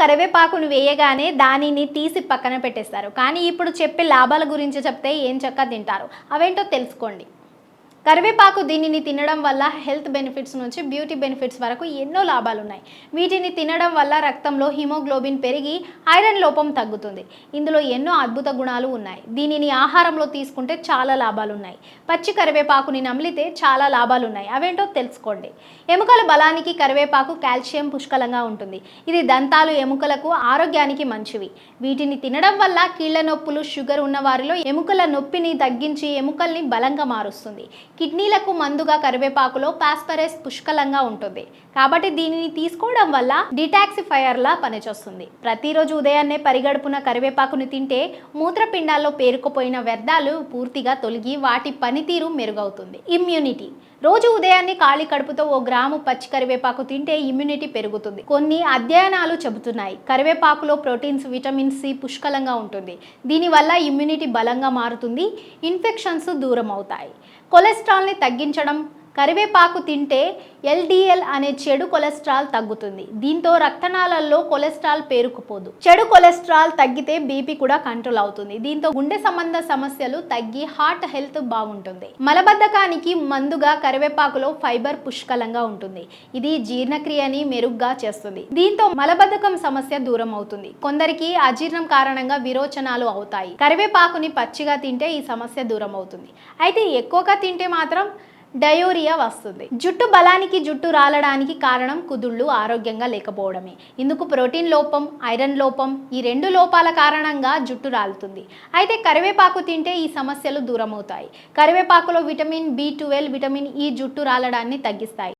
కరివేపాకును వేయగానే దానిని తీసి పక్కన పెట్టేస్తారు. కానీ ఇప్పుడు చెప్పే లాభాల గురించి చెప్తే ఏం చక్క తింటారు? అవేంటో తెలుసుకోండి. కరివేపాకు దీనిని తినడం వల్ల హెల్త్ బెనిఫిట్స్ నుంచి బ్యూటీ బెనిఫిట్స్ వరకు ఎన్నో లాభాలు ఉన్నాయి వీటిని తినడం వల్ల రక్తంలో హిమోగ్లోబిన్ పెరిగి ఐరన్ లోపం తగ్గుతుంది. ఇందులో ఎన్నో అద్భుత గుణాలు ఉన్నాయి. దీనిని ఆహారంలో తీసుకుంటే చాలా లాభాలు ఉన్నాయి పచ్చి కరివేపాకుని నమిలితే చాలా లాభాలు ఉన్నాయి అవేంటో తెలుసుకోండి. ఎముకల బలానికి కరివేపాకు కాల్షియం పుష్కలంగా ఉంటుంది. ఇది దంతాలు ఎముకలకు ఆరోగ్యానికి మంచివి. వీటిని తినడం వల్ల కీళ్ళ నొప్పులు షుగర్ ఉన్న వారిలో ఎముకల నొప్పిని తగ్గించి ఎముకల్ని బలంగా మారుస్తుంది. కిడ్నీలకు మందుగా కరివేపాకులో పాస్పరస్ పుష్కలంగా ఉంటుంది. కాబట్టి దీనిని తీసుకోవడం వల్ల డిటాక్సిఫైయర్లా పనిచేస్తుంది. ప్రతిరోజు ఉదయాన్నే పరిగడుపున కరివేపాకును తింటే మూత్రపిండాల్లో పేరుకుపోయిన వ్యర్థాలు పూర్తిగా తొలగి వాటి పనితీరు మెరుగవుతుంది. ఇమ్యూనిటీ. రోజు ఉదయాన్నే ఖాళీ కడుపుతో ఓ గ్రాము పచ్చి కరివేపాకు తింటే ఇమ్యూనిటీ పెరుగుతుంది. కొన్ని అధ్యయనాలు చెబుతున్నాయి. కరివేపాకులో ప్రోటీన్స్ విటమిన్ సి పుష్కలంగా ఉంటుంది. దీనివల్ల ఇమ్యూనిటీ బలంగా మారుతుంది. ఇన్ఫెక్షన్స్ దూరం అవుతాయి కొలెస్ట్రాల్ని తగ్గించడం కరివేపాకు తింటే ఎల్డిఎల్ అనే చెడు కొలెస్ట్రాల్ తగ్గుతుంది. దీంతో రక్తనాళాల్లో కొలెస్ట్రాల్ పేరుకుపోదు. చెడు కొలెస్ట్రాల్ తగ్గితే బీపీ కూడా కంట్రోల్ అవుతుంది. దీంతో గుండె సంబంధ సమస్యలు తగ్గి హార్ట్ హెల్త్ బాగుంటుంది. మలబద్ధకానికి మందుగా కరివేపాకులో ఫైబర్ పుష్కలంగా ఉంటుంది. ఇది జీర్ణక్రియని మెరుగ్గా చేస్తుంది. దీంతో మలబద్ధకం సమస్య దూరం అవుతుంది. కొందరికి అజీర్ణం కారణంగా విరోచనాలు అవుతాయి. కరివేపాకుని పచ్చిగా తింటే ఈ సమస్య దూరం అవుతుంది. అయితే ఎక్కువగా తింటే మాత్రం డయోరియా వస్తుంది. జుట్టు బలానికి జుట్టు రాలడానికి కారణం కుదుళ్ళు ఆరోగ్యంగా లేకపోవడమే. ఇందుకు ప్రోటీన్ లోపం ఐరన్ లోపం ఈ రెండు లోపాల కారణంగా జుట్టు రాలుతుంది. అయితే కరివేపాకు తింటే ఈ సమస్యలు దూరమవుతాయి. కరివేపాకులో vitamin B twelve vitamin E జుట్టు రాలడాన్ని తగ్గిస్తాయి.